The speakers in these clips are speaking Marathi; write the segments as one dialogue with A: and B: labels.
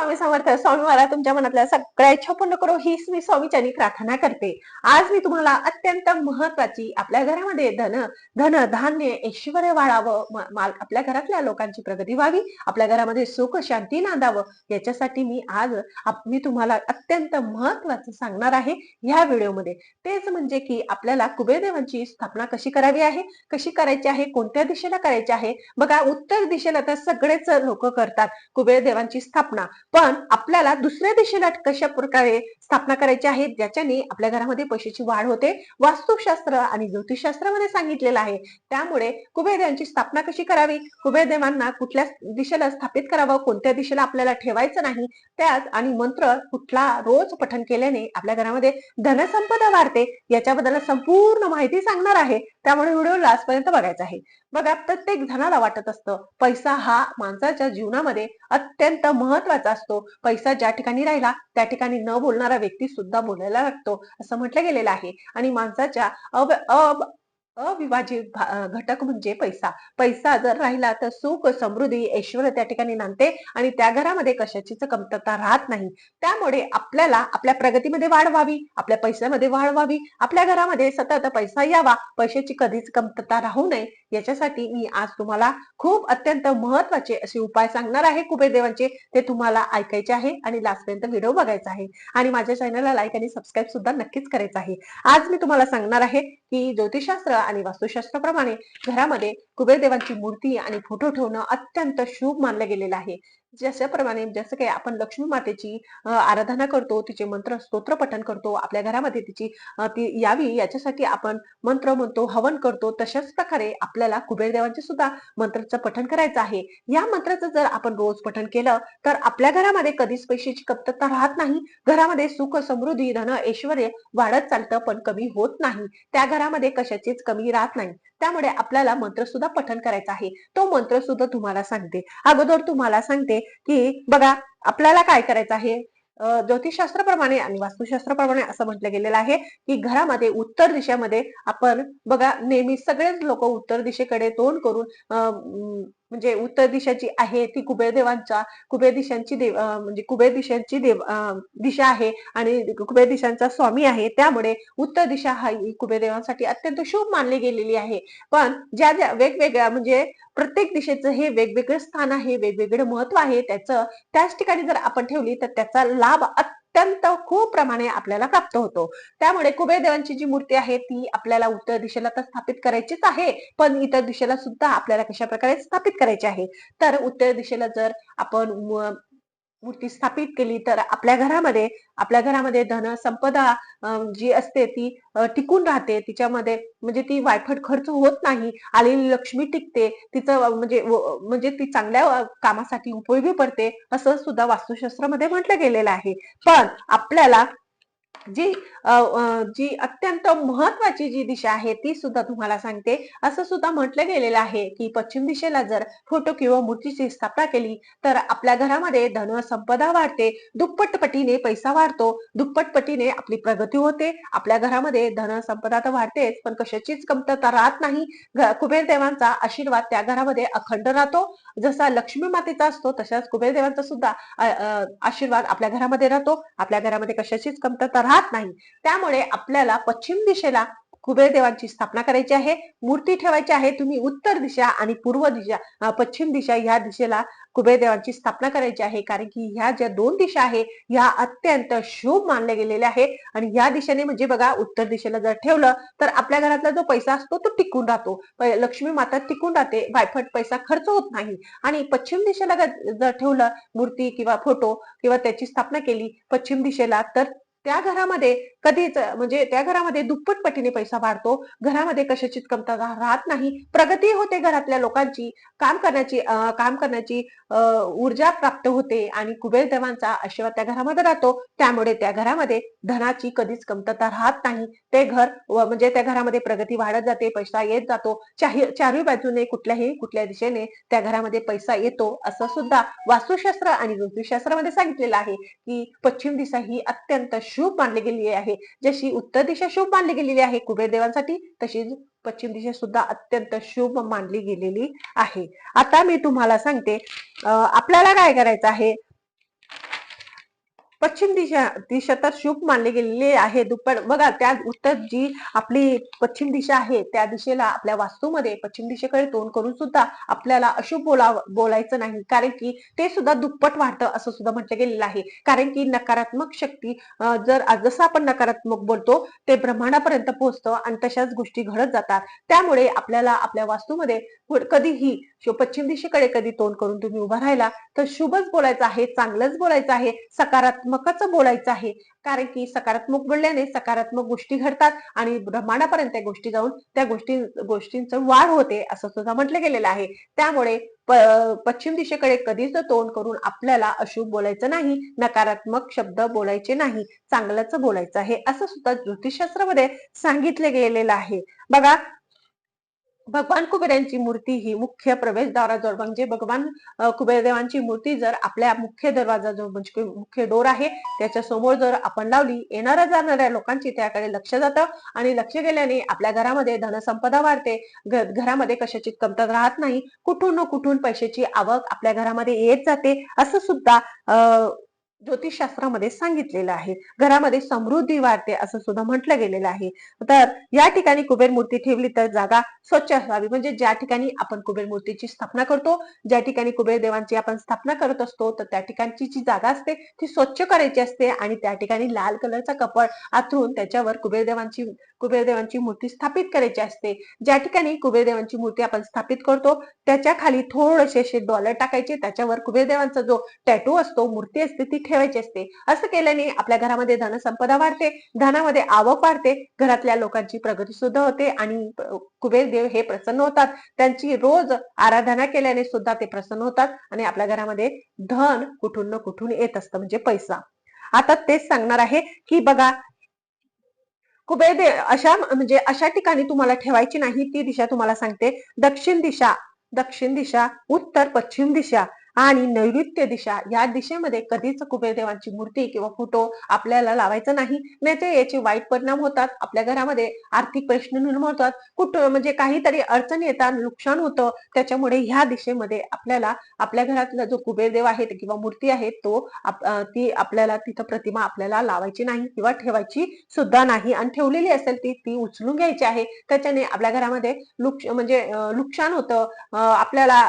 A: स्वामी समर्थ स्वामी मला तुमच्या मनातल्या सगळ्या इच्छा पूर्ण करो हीच मी स्वामीच्यानी प्रार्थना करते. आज मी तुम्हाला अत्यंत महत्वाची आपल्या घरामध्ये धन धन धान्य ऐश्वर वाढावं माल- आपल्या घरातल्या लोकांची प्रगती व्हावी आपल्या घरामध्ये सुख शांती नांदावं याच्यासाठी मी आज मी तुम्हाला अत्यंत महत्वाचं सांगणार आहे ह्या व्हिडिओमध्ये. तेच म्हणजे की आपल्याला कुबेरदेवांची स्थापना कशी करावी आहे कशी करायची आहे कोणत्या दिशेला करायची आहे? बघा उत्तर दिशेला तर सगळेच लोक करतात कुबेरदेवांची स्थापना. पण आपल्याला दुसऱ्या दिशेला कशा प्रकारे स्थापना करायची आहे ज्याच्याने आपल्या घरामध्ये पैशाची वाढ होते. वास्तुशास्त्र आणि ज्योतिषशास्त्रामध्ये सांगितलेलं आहे. त्यामुळे कुबेर देवांची स्थापना कशी करावी? कुबेर देवांना कुठल्या दिशेला स्थापित करावं? कोणत्या दिशेला आपल्याला ठेवायचं नाही? त्यात आणि मंत्र कुठला रोज पठन केल्याने आपल्या घरामध्ये धनसंपदा वाढते याच्याबद्दल संपूर्ण माहिती सांगणार आहे. त्यामुळे व्हिडिओ लास्ट पर्यंत बघायचा आहे. बघा प्रत्येक जणाला वाटत असतं. पैसा हा माणसाच्या जीवनामध्ये अत्यंत महत्त्वाचा असतो. पैसा ज्या ठिकाणी राहिला त्या ठिकाणी न बोलणारा व्यक्ती सुद्धा बोलायला लागतो असं म्हटलं गेलेलं आहे. आणि माणसाच्या अव अव- अविभाजित घटक म्हणजे पैसा. पैसा जर राहिला तर सुख समृद्धी ऐश्वर त्या ठिकाणी नांदते आणि त्या घरामध्ये कशाचीच कमतरता राहत नाही. त्यामुळे आपल्याला आपल्या प्रगतीमध्ये वाढ व्हावी आपल्या पैशामध्ये वाढ व्हावी आपल्या घरामध्ये सतत पैसा यावा. पैशाची कधीच कमतरता राहू नये. याच्यासाठी मी आज तुम्हाला खूप अत्यंत महत्त्वाचे असे उपाय सांगणार आहे कुबेरदेवांचे. ते तुम्हाला ऐकायचे आहे आणि लास्टपर्यंत व्हिडिओ बघायचा आहे. आणि माझ्या चॅनलला लाईक आणि सबस्क्राईब सुद्धा नक्कीच करायचं आहे. आज मी तुम्हाला सांगणार आहे की ज्योतिषशास्त्र आणि वास्तुशास्त्राप्रमाणे घरामध्ये कुबेर देवांची मूर्ती आणि फोटो ठेवणं अत्यंत शुभ मानलं गेलेलं आहे. जशाप्रमाणे जसं काही आपण लक्ष्मी मातेची आराधना करतो तिचे मंत्र स्तोत्र पठण करतो आपल्या घरामध्ये तिची ती यावी याच्यासाठी आपण मंत्र म्हणतो हवन करतो तशाच प्रकारे आपल्याला कुबेरदेवांचे सुद्धा मंत्राचं पठण करायचं आहे. या मंत्राचं जर आपण रोज पठण केलं तर आपल्या घरामध्ये कधीच पैशाची कमतरता राहत नाही. घरामध्ये सुख समृद्धी धन ऐश्वर वाढत चालतं पण कमी होत नाही. त्या घरामध्ये कशाचीच कमी राहत नाही. त्यामुळे आपल्याला मंत्र सुद्धा पठण करायचा आहे. तो मंत्र सुद्धा तुम्हाला सांगते. अगोदर तुम्हाला सांगते की बघा आपल्याला काय करायचं आहे? ज्योतिषशास्त्राप्रमाणे आणि वास्तुशास्त्राप्रमाणे असं म्हटलं गेलेलं आहे की घरामध्ये उत्तर दिशेमध्ये आपण बघा नेहमी सगळेच लोक उत्तर दिशेकडे तोंड करून अं, म्हणजे उत्तर दिशा जी आहे ती कुबेर देवांच्या कुबेर दिशांची देव म्हणजे कुबेर दिशांची देव दिशा आहे आणि कुबेर दिशांचा स्वामी आहे. त्यामुळे उत्तर दिशा हा ही कुबेर देवांसाठी अत्यंत शुभ मानली गेलेली आहे. पण ज्या ज्या वेगवेगळ्या म्हणजे प्रत्येक दिशेचं हे वेगवेगळं स्थान आहे वेगवेगळं महत्त्व आहे त्याचं त्याच ठिकाणी जर आपण ठेवली तर त्याचा लाभ अत्यंत खूप प्रमाणे आपल्याला प्राप्त होतो. त्यामुळे कुबेर देवांची जी मूर्ती आहे ती आपल्याला उत्तर दिशेला तर स्थापित करायचीच आहे. पण इतर दिशेला सुद्धा आपल्याला कशा प्रकारे स्थापित करायची आहे? तर उत्तर दिशेला जर आपण मूर्ती स्थापित केली तर आपल्या घरामध्ये आपल्या घरामध्ये धन संपदा जी असते ती टिकून राहते. तिच्यामध्ये म्हणजे ती वायफट खर्च होत नाही. आलेली लक्ष्मी टिकते. तिचं म्हणजे म्हणजे ती चांगल्या कामासाठी उपयोगी पडते असं सुद्धा वास्तुशास्त्रामध्ये म्हटलं गेलेलं आहे. पण आपल्याला जी जी अत्यंत महत्वाची जी दिशा आहे ती सुद्धा तुम्हाला सांगते. असं सुद्धा म्हटलं गेलेलं आहे की पश्चिम दिशेला जर फोटो किंवा मूर्तीची स्थापना केली तर आपल्या घरामध्ये धन संपदा वाढते दुप्पट पटीने पैसा वाढतो दुप्पट पटीने आपली प्रगती होते. आपल्या घरामध्ये धन संपदा तर वाढतेच पण कशाचीच कमतरता राहत नाही. कुबेर देवांचा आशीर्वाद त्या घरामध्ये अखंड राहतो. जसा लक्ष्मी मातेचा असतो तशाच कुबेर देवांचा सुद्धा आशीर्वाद आपल्या घरामध्ये राहतो. आपल्या घरामध्ये कशाचीच कमतरता राहत नाही. त्यामुळे आपल्याला पश्चिम दिशेला कुबेर देवांची स्थापना करायची आहे मूर्ती ठेवायची आहे तुम्ही उत्तर दिशा आणि पूर्व दिशा पश्चिम दिशा ह्या दिशेला कुबेर देवांची स्थापना करायची आहे. कारण की ह्या ज्या दोन दिशा आहे ह्या अत्यंत शुभ मानल्या गेलेल्या आहे. आणि या दिशेने म्हणजे बघा उत्तर दिशेला जर ठेवलं तर आपल्या घरातला जो पैसा असतो तो टिकून राहतो. लक्ष्मी माता टिकून राहते वायफट पैसा खर्च होत नाही. आणि पश्चिम दिशेला जर ठेवलं मूर्ती किंवा फोटो किंवा त्याची स्थापना केली पश्चिम दिशेला तर त्या घरामध्ये कधीच म्हणजे त्या घरामध्ये दुप्पट पटीने पैसा वाढतो. घरामध्ये कशाचीच कमतरता राहत नाही. प्रगती होते घरातल्या लोकांची. काम करण्याची काम करण्याची ऊर्जा प्राप्त होते आणि कुबेर देवांचा आशीर्वाद त्या घरामध्ये राहतो. त्यामुळे त्या घरामध्ये धनाची कधीच कमतरता राहत नाही. ते घर म्हणजे त्या घरामध्ये प्रगती वाढत जाते पैसा येत जातो. चाही चारही बाजूने कुठल्याही कुठल्या दिशेने त्या घरामध्ये पैसा येतो. असं सुद्धा वास्तुशास्त्र आणि ज्योतिषशास्त्रामध्ये सांगितलेलं आहे की पश्चिम दिशा ही अत्यंत शुभ मानली गेलेली आहे. जशी उत्तर दिशा शुभ मानली गेलेली आहे कुबेर देवांसाठी तशीच पश्चिम दिशा सुद्धा अत्यंत शुभ मानली गेलेली आहे. आता मी तुम्हाला सांगते आपल्याला काय करायचं आहे? पश्चिम दिशा दिशा तर शुभ मानली गेलेली आहे. दुप्पट बघा त्या उत्तर जी आपली पश्चिम दिशा आहे त्या दिशेला आपल्या वास्तूमध्ये पश्चिम दिशेकडे तोंड करून सुद्धा आपल्याला अशुभ बोला बोलायचं नाही. कारण की ते सुद्धा दुप्पट वाढतं असं सुद्धा म्हटलं गेलेलं आहे. कारण की नकारात्मक शक्ती जर जसं आपण नकारात्मक बोलतो ते ब्रह्मांडापर्यंत पोहोचतं आणि तशाच गोष्टी घडत जातात. त्यामुळे आपल्याला आपल्या वास्तूमध्ये कधीही पश्चिम दिशेकडे कधी तोंड करून तुम्ही उभा राहिला तर शुभच बोलायचं आहे चांगलंच बोलायचं आहे सकारात्मकच बोलायचं आहे. कारण की सकारात्मक बोलल्याने सकारात्मक गोष्टी घडतात आणि ब्रह्मांडापर्यंत त्या गोष्टी जाऊन त्या गोष्टी गोष्टींचं वाढ होते असं सुद्धा म्हटलं गेलेलं आहे. त्यामुळे पश्चिम दिशेकडे कधीच तोंड करून आपल्याला अशुभ बोलायचं नाही नकारात्मक शब्द बोलायचे नाही चांगलंच बोलायचं आहे असं सुद्धा ज्योतिषशास्त्रामध्ये सांगितले गेलेलं आहे. बघा भगवान कुबेरांची मूर्ती ही मुख्य प्रवेशद्वाराजवळ म्हणजे भगवान कुबेरदेवांची मूर्ती जर आपल्या मुख्य दरवाजा जो म्हणजे मुख्य डोर आहे त्याच्यासमोर जर आपण लावली येणाऱ्या जाणाऱ्या लोकांची त्याकडे लक्ष जातं आणि लक्ष गेल्याने आपल्या घरामध्ये धनसंपदा वाढते. घरामध्ये कशाची कमतरता राहत नाही. कुठून न कुठून पैशाची आवक आपल्या घरामध्ये येत जाते. असं सुद्धा अं ज्योतिषशास्त्रामध्ये सांगितलेलं आहे. घरामध्ये समृद्धी वाढते असं सुद्धा म्हटलं गेलेलं आहे. तर या ठिकाणी कुबेर मूर्ती ठेवली तर जागा स्वच्छ असावी. म्हणजे ज्या ठिकाणी आपण कुबेर मूर्तीची स्थापना करतो ज्या ठिकाणी कुबेर देवांची आपण स्थापना करत असतो तर त्या ठिकाणची जी जागा असते ती स्वच्छ करायची असते आणि त्या ठिकाणी लाल कलरचा कपड आथरून त्याच्यावर कुबेर देवांची कुबेर देवांची मूर्ती स्थापित करायची असते. ज्या ठिकाणी कुबेर देवांची मूर्ती आपण स्थापित करतो त्याच्याखाली थोडेसे असे डॉलर टाकायचे. त्याच्यावर कुबेर देवांचा जो टॅटू असतो मूर्ती असते ती ठेवायची असते. असं केल्याने आपल्या घरामध्ये धनसंपदा वाढते धनामध्ये आवक वाढते घरातल्या लोकांची प्रगती सुद्धा होते आणि कुबेर देव हे प्रसन्न होतात. त्यांची रोज आराधना केल्याने सुद्धा ते प्रसन्न होतात आणि आपल्या घरामध्ये धन कुठून न कुठून येत असतं म्हणजे पैसा. आता तेच सांगणार आहे की बघा कुबेर देव अशा म्हणजे अशा ठिकाणी तुम्हाला ठेवायची नाही ती दिशा तुम्हाला सांगते. दक्षिण दिशा दक्षिण दिशा उत्तर पश्चिम दिशा. आणि नैऋत्य दिशा या दिशेमध्ये कधीच कुबेर देवांची मूर्ती किंवा फोटो आपल्याला लावायचा नाही. नाहीतर याचे वाईट परिणाम होतात. आपल्या घरामध्ये आर्थिक प्रश्न निर्माण होतात कुठं म्हणजे काहीतरी अडचण येतात नुकसान होतं. त्याच्यामुळे ह्या दिशेमध्ये आपल्याला आपल्या घरातला जो कुबेरदेव आहे किंवा मूर्ती आहे तो आप- ती आपल्याला तिथं प्रतिमा आपल्याला लावायची नाही किंवा ठेवायची सुद्धा नाही. आणि ठेवलेली असेल ती ती उचलून घ्यायची आहे. त्याच्याने आपल्या घरामध्ये लुक म्हणजे नुकसान होतं. अं, आपल्याला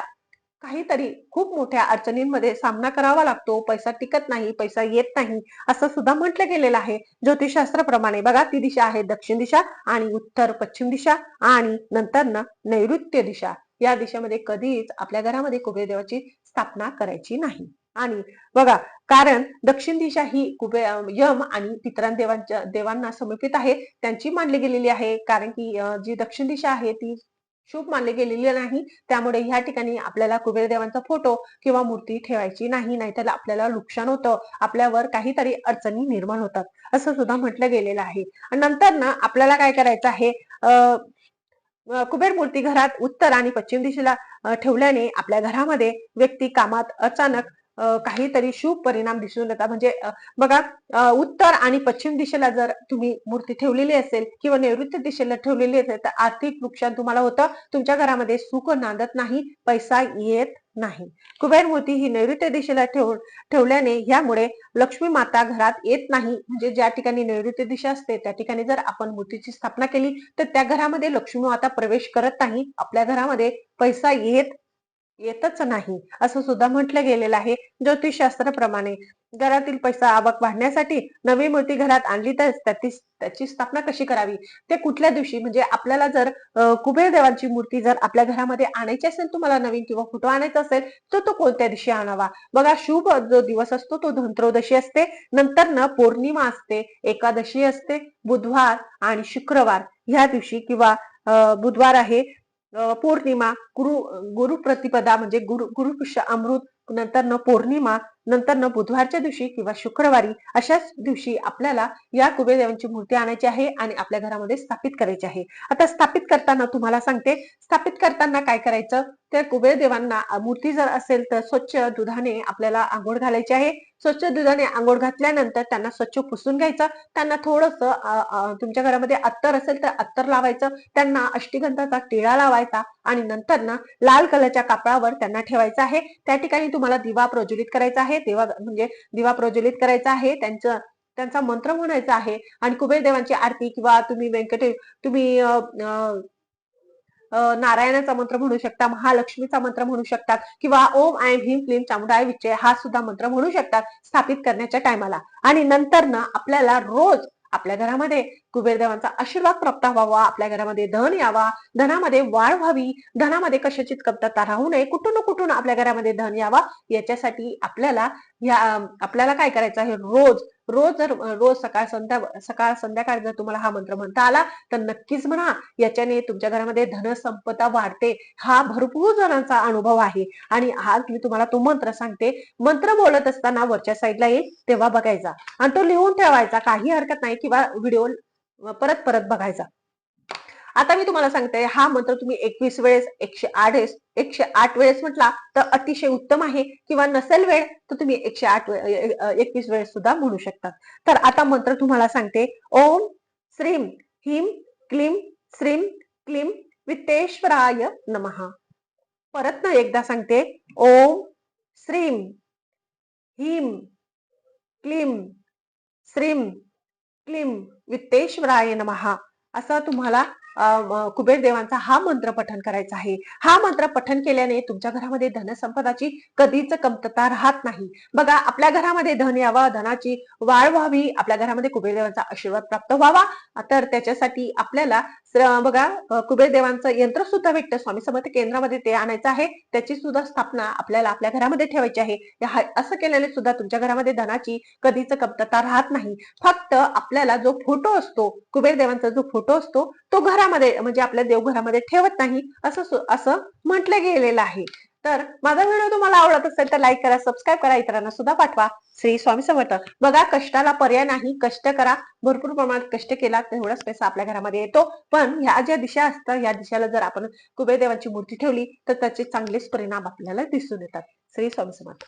A: काहीतरी खूप मोठ्या अडचणींमध्ये सामना करावा लागतो. पैसा टिकत नाही पैसा येत नाही असं सुद्धा म्हटलं गेलेलं आहे. ज्योतिषशास्त्राप्रमाणे बघा ती दिशा आहे दक्षिण दिशा आणि उत्तर पश्चिम दिशा आणि नंतर ना नैऋत्य दिशा. या दिशेमध्ये कधीच आपल्या घरामध्ये कुबेर देवाची स्थापना करायची नाही. आणि बघा कारण दक्षिण दिशा ही कुबे यम आणि पितरां देवांच्या देवांना समर्पित आहे. त्यांची मानली गेलेली आहे. कारण की जी दक्षिण दिशा आहे ती शुभ मानले गेलेले नाही. त्यामुळे ह्या ठिकाणी आपल्याला कुबेर देवांचा फोटो किंवा मूर्ती ठेवायची नाही नाहीतर आपल्याला नुकसान होतं. आपल्यावर काहीतरी अडचणी निर्माण होतात. असं सुद्धा म्हटलं गेलेलं आहे. नंतर ना आपल्याला काय करायचं आहे? अं, कुबेर मूर्ती घरात उत्तर आणि पश्चिम दिशेला ठेवल्याने आपल्या घरामध्ये व्यक्ती कामात अचानक काहीतरी शुभ परिणाम दिसून येतात. म्हणजे बघा उत्तर आणि पश्चिम दिशेला जर तुम्ही मूर्ती ठेवलेली असेल किंवा नैऋत्य दिशेला ठेवलेली असेल तर आर्थिक नुकसान तुम्हाला होतं. तुमच्या घरामध्ये सुख नांदत नाही पैसा येत नाही. कुबेर मूर्ती ही नैऋत्य दिशेला ठेवून ठेवल्याने ह्यामुळे लक्ष्मी माता घरात येत नाही. म्हणजे ज्या ठिकाणी नैऋत्य दिशा असते त्या ठिकाणी जर आपण मूर्तीची स्थापना केली तर त्या घरामध्ये लक्ष्मी माता प्रवेश करत नाही. आपल्या घरामध्ये पैसा येत येतच नाही असं सुद्धा म्हटलं गेलेलं आहे ज्योतिषशास्त्राप्रमाणे. घरातील पैसा आवक वाढण्यासाठी नवी मूर्ती घरात आणली तर त्याची त्याची स्थापना कशी करावी? ते कुठल्या दिवशी? म्हणजे आपल्याला जर कुबेर देवांची मूर्ती जर आपल्या घरामध्ये आणायची असेल तुम्हाला नवीन किंवा फोटो आणायचा असेल तर तो कोणत्या दिवशी आणावा? बघा शुभ जो दिवस असतो तो धनत्रयोदशी असते. नंतर न पौर्णिमा असते एकादशी असते बुधवार आणि शुक्रवार. ह्या दिवशी किंवा अं, बुधवार आहे पौर्णिमा गुरु गुरु प्रतिपदा म्हणजे गुरु गुरुपुष्य अमृत नंतर न पौर्णिमा नंतर न बुधवारच्या दिवशी किंवा शुक्रवारी अशाच दिवशी आपल्याला या कुबेरदेवांची मूर्ती आणायची आहे आणि आपल्या घरामध्ये स्थापित करायची आहे. आता स्थापित करताना तुम्हाला सांगते स्थापित करताना काय करायचं? त्या कुबेरदेवांना मूर्ती जर असेल तर स्वच्छ दुधाने आपल्याला आंघोळ घालायची आहे. स्वच्छ दुधाने आंघोळ घातल्यानंतर त्यांना स्वच्छ पुसून घ्यायचं. त्यांना थोडस तुमच्या घरामध्ये अत्तर असेल तर अत्तर लावायचं. त्यांना अष्टीगंधाचा टिळा लावायचा आणि नंतर ना लाल कलरच्या कापडावर त्यांना ठेवायचं आहे. त्या ठिकाणी तुम्हाला दिवा प्रज्वलित करायचा आहे. दिवा म्हणजे दिवा प्रज्वलित करायचा आहे. त्यांचं त्यांचा मंत्र म्हणायचा आहे. आणि कुबेर देवांची आरती किंवा तुम्ही व्यंकटे तुम्ही अ, नारायणाचा मंत्र म्हणू शकता महालक्ष्मीचा मंत्र म्हणू शकतात किंवा ओम आय भीम क्लीम चामुंडाय विजय हा सुद्धा मंत्र म्हणू शकतात स्थापित करण्याच्या टायमाला आणि नंतर ना आपल्याला रोज आपल्या घरामध्ये कुबेरदेवांचा आशीर्वाद प्राप्त व्हावा आपल्या घरामध्ये धन यावा धनामध्ये वाढ व्हावी धनामध्ये कशाचीच कमतरता राहू नये कुठून कुठून आपल्या घरामध्ये धन यावा याच्यासाठी आपल्याला या आपल्याला काय करायचं आहे? रोज रोज जर रोज सकाळ संध्या सकाळ संध्याकाळ जर तुम्हाला हा मंत्र म्हणता आला तर नक्कीच म्हणा याच्याने तुमच्या घरामध्ये धनसंपदा वाढते. हा भरपूर जणांचा अनुभव आहे. आणि आज मी तुम्हाला तो मंत्र सांगते. मंत्र बोलत असताना वरच्या साईडला येईल तेव्हा बघायचा. आणि तो लिहून ठेवायचा. काही हरकत नाही किंवा व्हिडिओ परत परत बघायचा. आता मी तुम्हाला सांगते हा मंत्र तुम्ही एकवीस वेळेस एकशे आठ वेळेस एकशे आठ वेळेस म्हटला तर अतिशय उत्तम आहे किंवा नसेल वेळ तर तुम्ही एकशे आठ एकवीस वेळेस सुद्धा म्हणू शकता. तर आता मंत्र तुम्हाला सांगते ओम श्रीम हिम क्लीम श्रीम क्लीम वित्तेश्वराय नमः. परत ना एकदा सांगते ओम श्रीम हिम क्लीम श्रीम क्लिम वित्तेश्वराय नमहा असं तुम्हाला कुबेर देवांचा हा मंत्र पठन करायचा आहे. हा मंत्र पठन केल्याने तुमच्या घरामध्ये धनसंपदाची कधीच कमतरता राहत नाही. बघा आपल्या घरामध्ये धन यावं धनाची वाढ व्हावी आपल्या घरामध्ये कुबेर देवांचा आशीर्वाद प्राप्त व्हावा. तर त्याच्यासाठी आपल्याला बघा कुबेर देवांचं यंत्र सुद्धा भेटतं. स्वामी समर्थ केंद्रामध्ये ते आणायचं आहे. त्याची सुद्धा स्थापना आपल्याला आपल्या घरामध्ये ठेवायची आहे. असं केल्याने सुद्धा तुमच्या घरामध्ये धनाची कधीच कमतरता राहत नाही. फक्त आपल्याला जो फोटो असतो कुबेर देवांचा जो फोटो असतो तो घरामध्ये म्हणजे आपल्या देवघरामध्ये ठेवत नाही असं असं म्हटलं गेलेलं आहे. तर माझा व्हिडिओ तुम्हाला आवडत असेल तर लाईक करा सबस्क्राईब करा इतरांना सुद्धा पाठवा. श्री स्वामी समर्थ. बघा कष्टाला पर्याय नाही कष्ट करा. भरपूर प्रमाणात कष्ट केला तेवढाच पैसा आपल्या घरामध्ये येतो. पण ह्या ज्या दिशा असतात या दिशेला जर आपण कुबेरदेवाची मूर्ती ठेवली तर त्याचे चांगलेच परिणाम आपल्याला दिसून येतात. श्री स्वामी समर्थ.